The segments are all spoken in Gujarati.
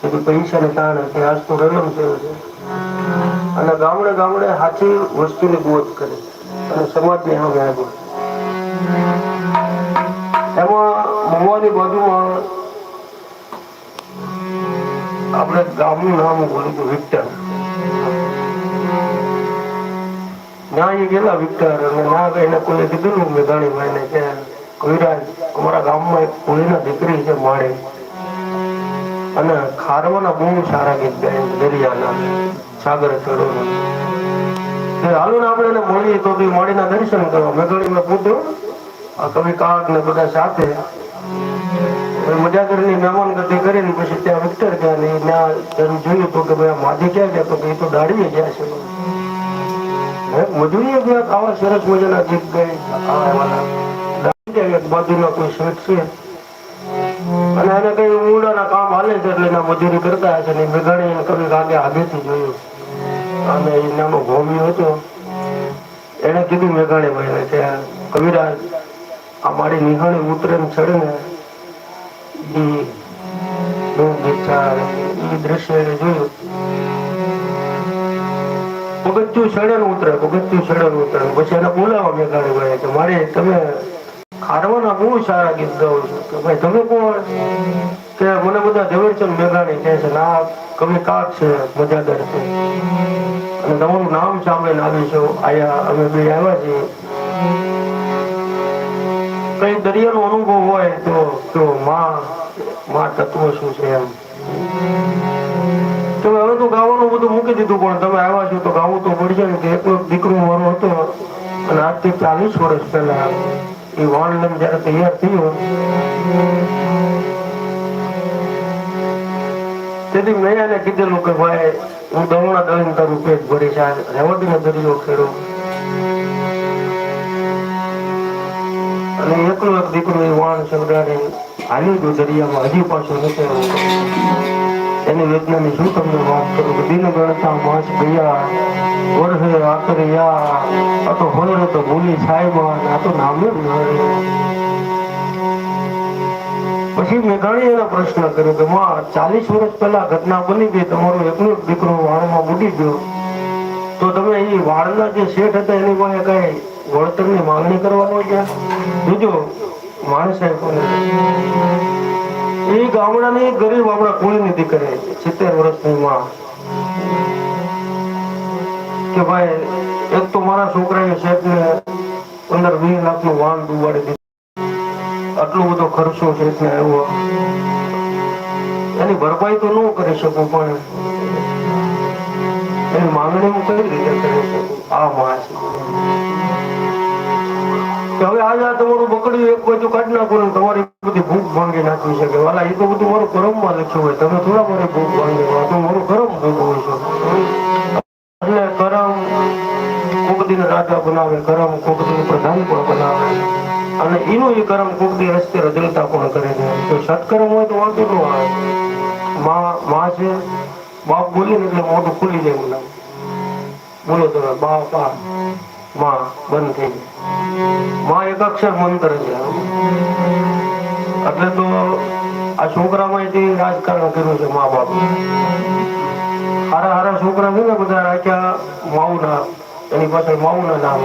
કે પૈસાને કારણે છે આજ તો રલમ થયો છે. અને ગામડે ગામડે સાચી વસ્તુની ગોત કરે અને સમાજની એમાં આગળ. એમાં બાજુમાં આપણે ગામનું નામ બોલ્યું હતું વિક્ટર. ત્યાં ગયેલા વિક્ટર અને ના એને કોઈ કીધું મેઘાણી ભાઈને કે કવિરાજ, અમારા ગામમાં એક કોઈના દીકરી છે, માળે. અને ખારવાના બહુ સારા ગીત ગાય દરિયાના, સાગર ચડોના હાલો ને આપણે એને મળીએ તો બી મળીના દર્શન કરવા. મેઘાણી મેં પૂછ્યું, આ કવિ કાક ને બધા સાથે? મજા કરીને મહેમાન ગતિ કરીને પછી ત્યાં વિક્ટર ગયા ને ત્યાં તેનું જોયું તો કે ભાઈ માધી ક્યાં ગયા? તો કે એ તો દાડીએ ગયા છે. મજૂરીએ ગયા? આવા સરસ મજાના ગીત ગાય. બાજુમાં કોઈ શેઠ છે. અને એને કઈ ઊંડાના કામ હાલે છે એટલે એના મજૂરી કરતા હશે ને મેઘાણી એને કવિ કાકે આગેથી જોયું. અને એ નાનો હતો. એને કીધું મેઘાણી ભાઈને કે, કવિરાજ, આ મારી નિહાળી ઉતરે ને ચડે ને, ઈ દ્રશ્ય એને જોયું. પગથિયું ને ઉતરે ઉતરે. પછી એને બોલાવો મેઘાણી ભાઈ કે, મારે તમે ખારવાના બહુ સારા ગીત ગાઓ છું. કે ભાઈ, તમે કોણ કે મને બધા ઝવેરચંદ મેઘાણી કહે છે, ના, કવિ કાક છે મજાદાર છે. અને તમારું નામ સાંભળીને આવી છો, આયા, અમે બે આવ્યા છીએ. કઈ દરિયાનો અનુભવ હોય તો તો માં માં તત્વ શું છે એમ. તમે હવે તો ગાવાનું બધું મૂકી દીધું, પણ તમે આવ્યા છો તો ગાવું તો પડશે ને, કે એક દીકરો મારો હતો, અને આજથી ચાલીસ વર્ષ પહેલા. એ વાણ લઈને જયારે તેથી મેં એને કીધેલું કે ભાઈ, હું દવણા દળીને તારું પેટ ભરીશ. આ રેવતીનો દરિયો ખેડો. અને એકલો એક દીકરો એ વાણ સળગાડી હાલી ગયો દરિયામાં. હજી પાછો નથી. એની વેદનાની શું તમને વાત કરું? દિન ગણતા માસ ગયા વર્ષે આતરિયા આ તો હોય તો ભૂલી સાહેબા આ તો નામે પછી મેઘાણી એને પ્રશ્ન કર્યો કે માં, ચાલીસ વર્ષ પહેલા ઘટના બની ગઈ, તમારો એકનો એક દીકરો વાળમાં બુડી ગયો. તો તમે એ વાળના જે શેઠ હતા, એની પાસે કઈ વળતરની માંગણી કરવાનો ગયા બીજો માણસ કોને? એ ગામડાની ગરીબ આપણા કુળની દીકરી, સિત્તેર વર્ષની માં. કે ભાઈ, એક તો મારા છોકરાએ શેઠને પંદર વીસ લાખનું વાહન ડૂબાડી દીધું. આટલો બધો ખર્ચો એટલે આવ્યો એની ભરપાઈ તો ન કરી શકું, પણ એની માંગણી હું કઈ રીતે કરી આ માં છે કે હવે આજે આ તમારું બકડ્યું એક બાજુ કાઢી નાખો ને તમારી બધી ભૂખ ભાંગી નાખવી શકે વાલા એ તો બધું મારું કર્મમાં લખ્યું હોય. તમે થોડા મારી ભૂખ ભાંગી તો મારું ભોગવું હોય છે. એટલે કરમ કોક દિન રાજા બનાવે, કરમ કોક દિન પ્રધાન પણ બનાવે. અને એનું એ કરમ કુકદી હસ્તે રજલતા પણ કરે છે. તો સત્કર્મ હોય તો વાંધો ન આવે. માં માં છે, બાપ બોલી ને એટલે મોઢું ખુલી જાય એમનું. બોલો તમે, બાપ આ માં, બંધ થઈ જાય. માં એક અક્ષર મંત્ર છે. એટલે તો આ છોકરામાં જે રાજકારણ કર્યું છે મા બાપ. હારા હારા છોકરા છે ને બધા રાખ્યા માઉના એની પાછળ માઉના નામ.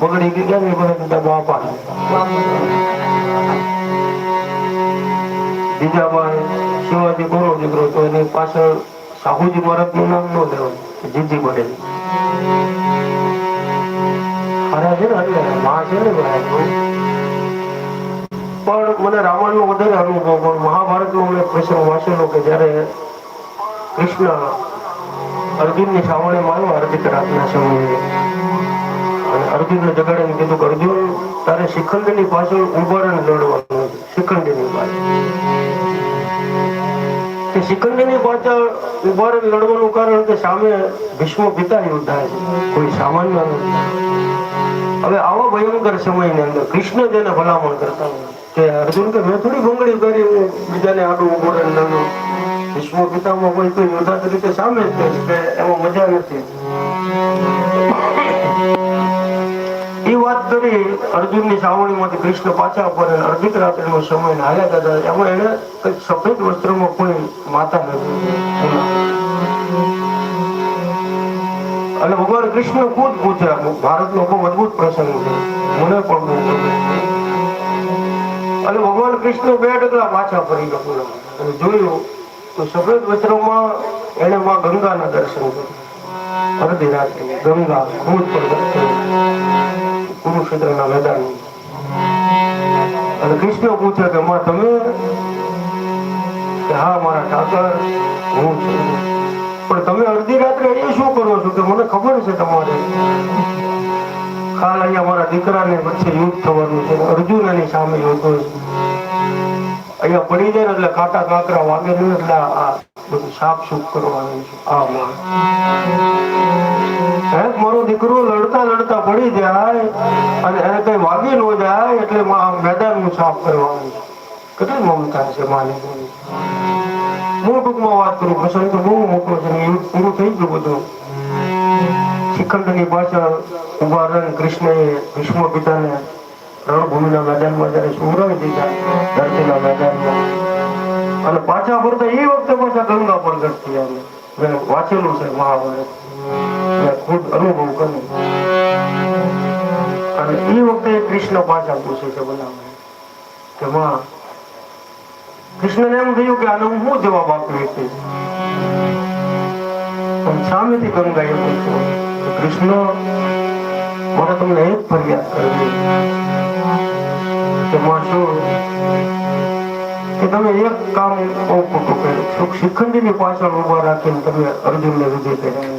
બગડી ગયા ને બધા બધા બાપા. બીજા બાર શિવાજી ગોરો દીકરો, તો એની પાછળ સાહુજી મહારાજનું નામ ન લેવાનું જીજી પટેલ હારા છે ને મા છે ને ભાઈ પણ મને રામાયણ નો વધારે અનુભવ, પણ મહાભારત નો મેં પ્રસંગ વાંચેલો કે જયારે કૃષ્ણ અર્જુનની સાવણે માર્યો અર્ધિક રાતના સમયે અને અર્જુન ને જગાડીને કીધું કે, અર્જુન, તારે શિખંડની પાછળ ઊભા રહીને લડવાનું શિખંડની પાછળ. કે શિખંડની પાછળ ઊભા રહીને લડવાનું કારણ કે સામે ભીષ્મ પિતા યુદ્ધ છે, કોઈ સામાન્ય હવે આવા ભયંકર સમયની અંદર કૃષ્ણ જેને ભલામણ કરતા હોય. અર્જુન કે મેં થોડી ભંગડી કરી, હું બીજાને આડું ઊભો લડું ભીષ્મ પિતામાં કોઈ કોઈ યોદ્ધા તરીકે સામે જ કે એમાં મજા નથી. કૃષ્ણ પાછા પડે અર્ધિક રાત્રિનો સમય ને હાલ્યા એને કંઈક સફેદ વસ્ત્રમાં કોઈ માતા નથી. અને ભગવાન કૃષ્ણ ખુદ પૂછ્યા, ભારતનો બહુ અદભુત પ્રસંગ છે. મને પણ. અને ભગવાન કૃષ્ણ બે ડગલા પાછા ફરી ગયા અને જોયું તો સફેદ વસ્ત્રોમાં એને માં ગંગાના દર્શન કર્યા. અડધી રાત્રે ગંગા ખુદ પ્રગટ થઈ કુરુક્ષેત્રના મેદાન અને કૃષ્ણ પૂછે કે, માં, તમે? હા, મારા ઠાકર, હું છું. પણ તમે અડધી રાત્રે એ શું કરો છો? કે મને ખબર છે તમારે. કાલ અહીંયા મારા દીકરાને વચ્ચે યુદ્ધ થવાનું છે. અર્જુન એની સામે છે. અહીંયા પડી જાય ને એટલે કાંટા કાંકરા વાગે એટલે આ બધું સાફ સુફ કરવાનું છે. આ માં હે, મારો દીકરો લડતા લડતા પડી જાય અને એને કઈ વાગી ન જાય એટલે માં આ મેદાનનું સાફ કરવાનું છે. કેટલી મમતા છે માની હું ટૂંકમાં વાત કરું પ્રસંગ તો બહુ મોટો છે યુદ્ધ પૂરું થઈ ગયું બધું. શિખંડની પાછળ ઊભા રહીને કૃષ્ણએ ભીષ્મ પિતાને રણભૂમિના મેદાનમાં જયારે સુવરાવી દીધા, ધરતીના મેદાનમાં. અને પાછા ફરતા એ વખતે પાછા ગંગા પર થયા અમે. મેં વાંચેલું છે મહાભારત. મેં ખુદ અનુભવ કર્યો. અને એ વખતે કૃષ્ણ પાછા પૂછે છે બનાવે કે, માં, કૃષ્ણને એમ થયું કે આનો હું શું જવાબ આપી પણ સામેથી ગંગાએ પૂછ્યું કે કૃષ્ણ, મારે તમને એક ફરિયાદ કરવી કે માં શું? કે તમે એક કામ બહુ ખોટું કર્યું. સુખ શિખંડીની પાછળ ઊભા રાખીને તમે અર્જુનને વિજય કર્યા.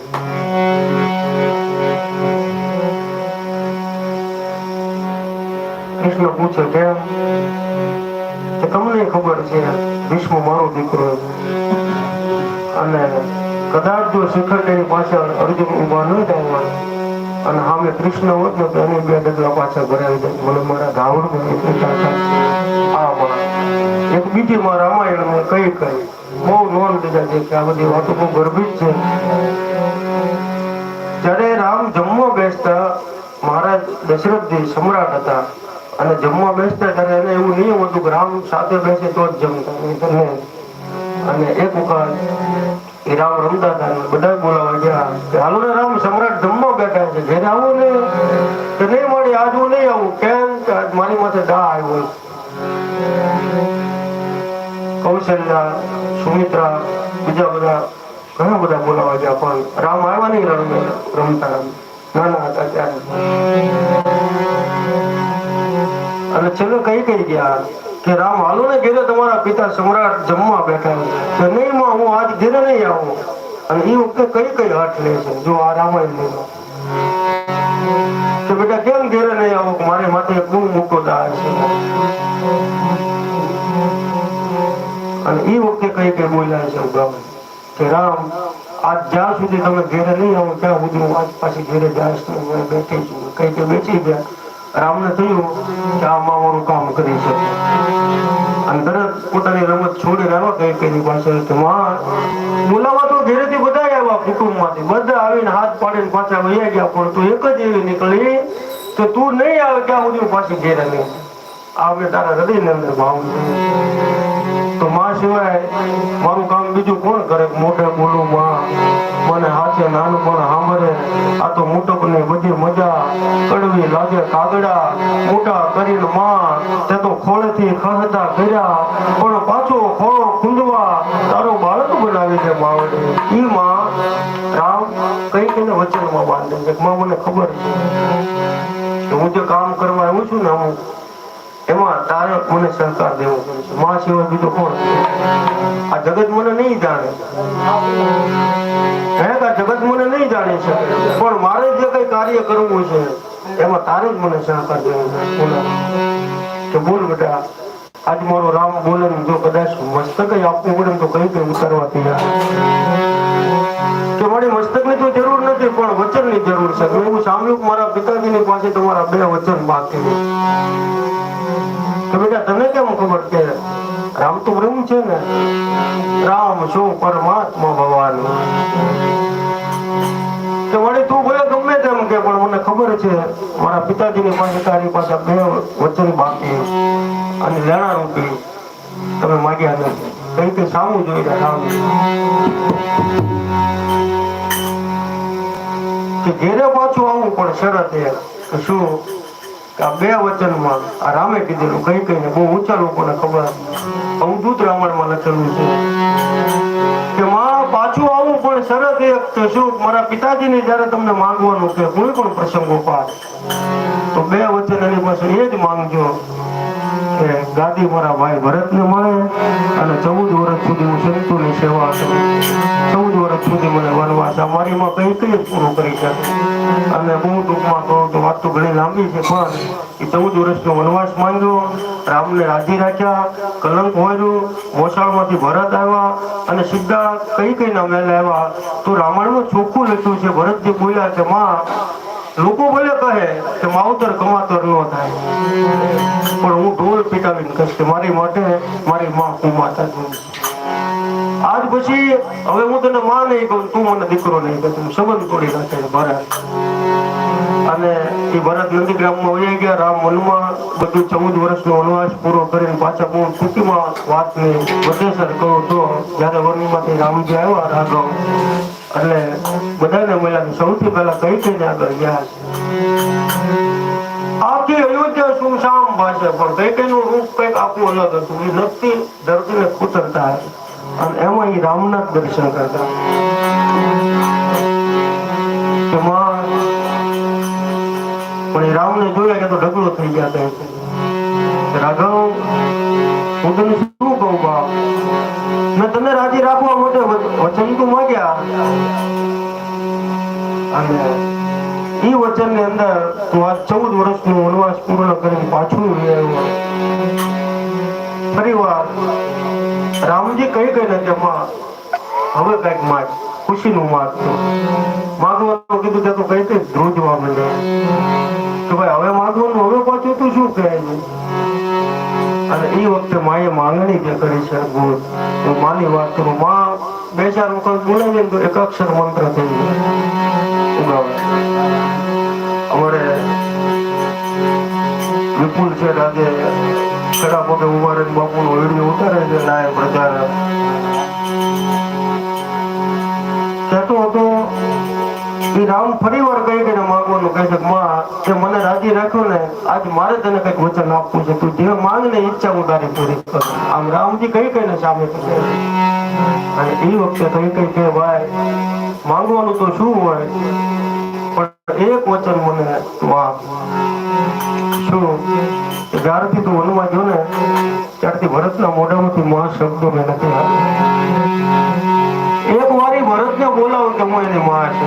કૃષ્ણ પૂછે કે તમને ખબર છે, ભીષ્મ મારો દીકરો અને કદાચ જો શિખંડીની પાછળ અર્જુન ઊભા ન થાય અને સામે કૃષ્ણ હોત ને તો એને બે ડગલા પાછળ ભરાવી દે મને મારા એટલી આ માં એક બીજી માં રામાયણ કઈ કઈ. બહુ નોંધ લીધા છે કે આ બધી વાતો બહુ ગર્ભિત છે. જ્યારે રામ જમવા બેસતા, મહારાજ દશરથજી સમ્રાટ હતા, અને જમવા બેસતા ત્યારે એને એવું નહીં હતું કે રામ સાથે બેસે તો જ જમતા. અને એક વખત એ રામ રમતા હતા બધા બોલાવા ગયા હાલો ને રામ, સમ્રાટ જમવા બેઠા છે ઘેર આવું ને તો નહીં મળી, આજ નહીં આવું. કેમ કે મારી માથે દા આવ્યો કૌશલ્યા સુમિત્રા, બીજા બધા ઘણા બધા બોલાવા ગયા પણ રામ આવ્યા નહીં રમે રમતા રમ. નાના હતા ત્યારે. અને છેલ્લે કઈ કઈ ગયા? કે રામ હાલો ને ઘેરે તમારા પિતા સમ્રાટ જમવા બેઠા છે. નહીં માં, હું આજ ઘેરે નહીં આવું. અને એ વખતે કઈ કઈ હટ લે છે? જો આ રામાયણ કે બેટા, કેમ ઘેરે નહીં આવો? મારે માથે બહુ મોટો દાળ છે. અને એ વખતે કઈ કઈ બોલ્યા છે ઉગામ કે રામ, આજ જ્યાં સુધી તમે ઘેરે નહીં આવો, ત્યાં સુધી હું આજ પાછી ઘેરે નહીં બેઠી છું. કઈ કઈ બેસી ગયા. રામને થયું કે આ મારું કામ કરી છે. અને તરત પોતાની રમત છોડીને આવ્યા કઈ કઈ પાસે બોલાવા તો ઘેરેથી બધા આવ્યા કુટુંબમાંથી. બધા આવીને હાથ પાડીને પાછા વહી ગયા. પણ તું એક જ એવી નીકળી કે તું નહીં આવે ત્યાં સુધી પાછી ઘેરે નહીં આવે તારા હૃદયની અંદર ભાવ તો માં સિવાય મારું કામ બીજું કોણ કરે? મોઢે બોલું, માં, મને હાથે નાનું પણ સાંભળે. આ તો પાછો ખોળો ખૂંદવા તારો બાળક બનાવે છે માવડે ઈ માં રામ કઈ કઈને વચનમાં મને ખબર છે. હું જે કામ કરવા આવ્યો છું ને અમુક એમાં તારે મને સહકાર દેવો પડે છે. માં સિવાય બીજો કોણ? આ જગત મને નહીં જાણે. હે, આ જગત મને નહીં જાણી શકે પણ મારે જે કઈ કાર્ય કરવું છે, એમાં તારે જ મને સહકાર દેવો છે. કે બોલ બેટા, આજ મારો રામ બોલે ને જો કદાચ મસ્તક આપવું પડે તો કઈ કઈ ઉતારવા કે મારી મસ્તકની તો જરૂર નથી, પણ વચનની જરૂર છે. એવું સાંભળ્યું મારા પિતાજી ની પાસે તમારા બે વચન બાકી કે બેટા તને કેમ ખબર કે રામ તો બ્રહ્મ છે ને? રામ શું પરમાત્મા ભગવાન તો વળી તું ભલે ગમે તેમ કે, પણ મને ખબર છે, મારા પિતાજીની પાસે તારી પાસે બે વચન બાકી અને લેણા રૂપી. તમે માગ્યા નથી. કઈ તે સામું જોઈ રહ્યા સામું કે ઘેરે પાછું આવવું પણ શરત શું આ બે વચનમાં આ રામે કીધેલું, કઈ ને બહુ ઊંચા લોકોને ખબર અવધૂત રામાયણમાં લખેલું છે કે માં, પાછું આવું, પણ શરત એક કે શું મારા પિતાજીને જ્યારે તમને માંગવાનું કે કોઈ પણ પ્રસંગો પાર તો બે વચન એની પાસે એ જ માંગજો. કે ગાદી મારા ભાઈ ભરતને મળે અને ચૌદ વર્ષ સુધી હું સંતોની સેવા કરું. ચૌદ વર્ષ સુધી મને વનવાસ અમારીમાં કઈ કઈ પૂરું કરી શકે. અને બહુ ટૂંકમાં કહું તો વાત તો ઘણી લાંબી છે, પણ એ ચૌદ વર્ષનો વનવાસ માંગ્યો, રામને રાજી રાખ્યા, કલંક હોર્યું મોસાળમાંથી ભરત આવ્યા અને સીધા કઈ કઈ ના મેલે આવ્યા. તો રામાયણમાં ચોખ્ખું લખ્યું છે, ભરતજી બોલ્યા કે, માં લોકો ભલે કહે કે માવતર કમાતર ન થાય. પણ હું ઢોલ પીટાવીને કહીશ કે મારી માટે, મારી માં કુમાતા જોઈ આજ પછી હવે હું તને માં નહીં કહું, તું મને દીકરો નહીં કહું. સંબંધ તોડી નાખે ભરત. અને એ ભરત નંદીગ્રામમાં વહી ગયા, રામ વનમાં બધું ચૌદ વર્ષનો વનવાસ પૂરો કરીને પાછા બહુ ટૂંકીમાં વાતને વધેસર કહું તો, જ્યારે વનમાંથી રામજી આવ્યા, રાઘવ. એટલે બધાને મળ્યા સૌથી પહેલા કઈ કઈને આગળ ગયા આખી અયોધ્યા સુમસામ ભાષે પણ કઈ કઈ નું રૂપ કંઈક આખું અલગ હતું. એ નક્કી ધરતીને કુતરતા અને એમાં એ રામના દર્શન કરતા. પણ એ રામને જોયા કે તો ઢગલો થઈ ગયા છે રાઘવ, હું તને શું કહું બાપ? મેં તને રાજી રાખવા માટે વચન તો માગ્યા. અને એ વચનની અંદર તું આ ચૌદ વર્ષનો વનવાસ પૂર્ણ કરી પાછું રામજી કઈ કઈ ને કે, માં, હવે કંઈક માગ ખુશીનું માગ તો માગવાનું કીધું કઈ કઈ ધ્રુજવા માંડે. કે ભાઈ, હવે માગવાનું હવે પાછું તું શું કહે અને એ વખતે માએ માંગણી જે કરી છે અદભુત હું માની વાત કરું. માં, બે ચાર વખત બોલે તો એક અક્ષર મંત્ર થઈ ઉગાવે રામ ફરી વાર કઈ ગઈને માગવાનું કહે છે માં તે મને રાજી રાખ્યો ને, આજ મારે તને કંઈક વચન આપવું છે. તું જે માંગ ને ઈચ્છા હું તારી પૂરી આમ રામજી કઈ કઈને સામે. અને એ વખતે કઈ કઈ કે, ભાઈ માંગવાનું તો શું હોય? પણ એક વચન મને તું આપ શું? જ્યારથી તું વનમાં ગયો ને, ત્યારથી ભરતના મોઢામાંથી મહા શબ્દો મેં નથી આપ્યા. એક વારી ભરતને બોલાવો કે હું એની માં છે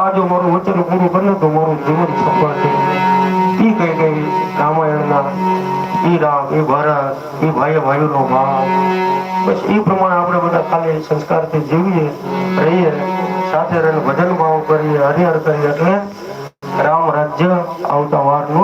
આ જો મારું વચન પૂરું કરે તો મારું જીવન સફળ છે ઈ કઈ કઈ રામાયણના, ઈ રામ એ ભરત એ ભાઈ ભાઈઓનો ભાવ. બસ એ પ્રમાણે આપણે બધા ખાલી સંસ્કારથી જીવીએ, રહીએ. સાથે રહેલ ભજન ભાવ કરી હરિહર કરી એટલે રામ રાજ્ય આવતા વાર નો